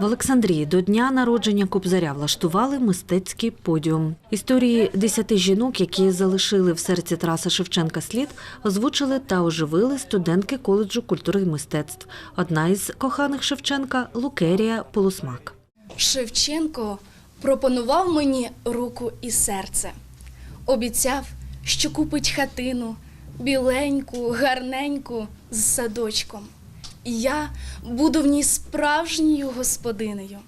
В Олександрії до дня народження Кобзаря влаштували мистецький подіум. Історії десяти жінок, які залишили в серці Тараса Шевченка слід, озвучили та оживили студентки коледжу культури і мистецтв. Одна із коханих Шевченка Лукерія Полусмак. Шевченко пропонував мені руку і серце. Обіцяв, що купить хатину, біленьку, гарненьку з садочком. І я буду в ній справжньою господинею.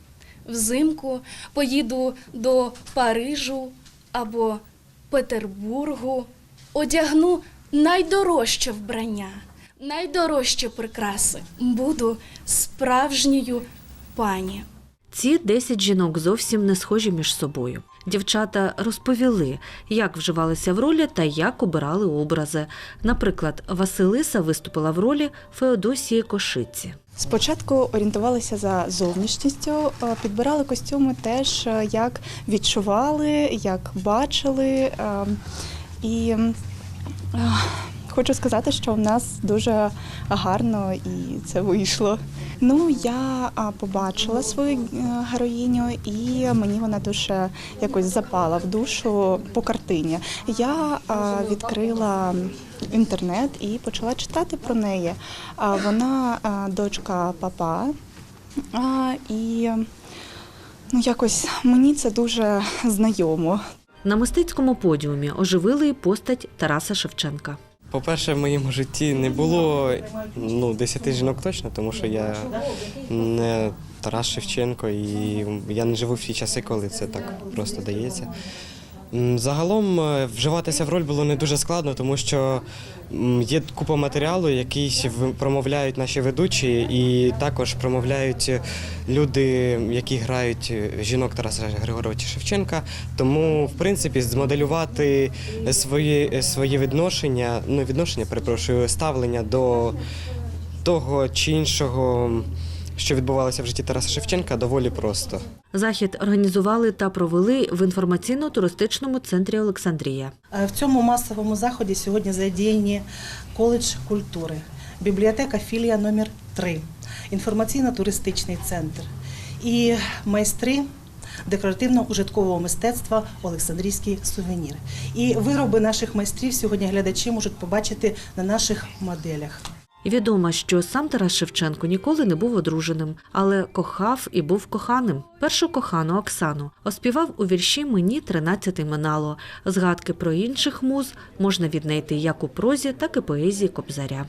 Взимку поїду до Парижу або Петербургу, одягну найдорожче вбрання, найдорожчі прикраси. Буду справжньою пані. Ці 10 жінок зовсім не схожі між собою. Дівчата розповіли, як вживалися в ролі та як обирали образи. Наприклад, Василиса виступила в ролі Феодосії Кошиці. Спочатку орієнтувалися за зовнішністю, е, підбирали костюми теж, е, як відчували, як бачили. е, І е, хочу сказати, що в нас дуже гарно і це вийшло. Ну, я побачила свою е, героїню, і мені вона дуже якось запала в душу по картині. Я відкрила інтернет і почала читати про неї. Вона дочка папа, і ну, якось мені це дуже знайомо. На мистецькому подіумі оживили постать Тараса Шевченка. По-перше, в моєму житті не було ну, 10 жінок точно, тому що я не Тарас Шевченко і я не живу в ті часи, коли це так просто дається. Загалом е, вживатися в роль було не дуже складно, тому що є купа матеріалу, який промовляють наші ведучі, і також промовляють люди, які грають жінок Тараса Григоровича Шевченка. Тому, в принципі, змоделювати свої, свої відношення, ну відношення, перепрошую, ставлення до того чи іншого, що відбувалося в житті Тараса Шевченка, доволі просто. Захід організували та провели в інформаційно-туристичному центрі Олександрія. Е, В цьому масовому заході сьогодні задіяні коледж культури, бібліотека філія номер 3 інформаційно-туристичний центр і майстри декоративно-ужиткового мистецтва Олександрійський сувенір. І вироби наших майстрів сьогодні глядачі можуть побачити на наших моделях. Відомо, що сам Тарас Шевченко ніколи не був одруженим, але кохав і був коханим. Першу кохану Оксану оспівав у вірші Мені тринадцяти минало. Згадки про інших муз можна віднайти як у прозі, так і поезії Кобзаря.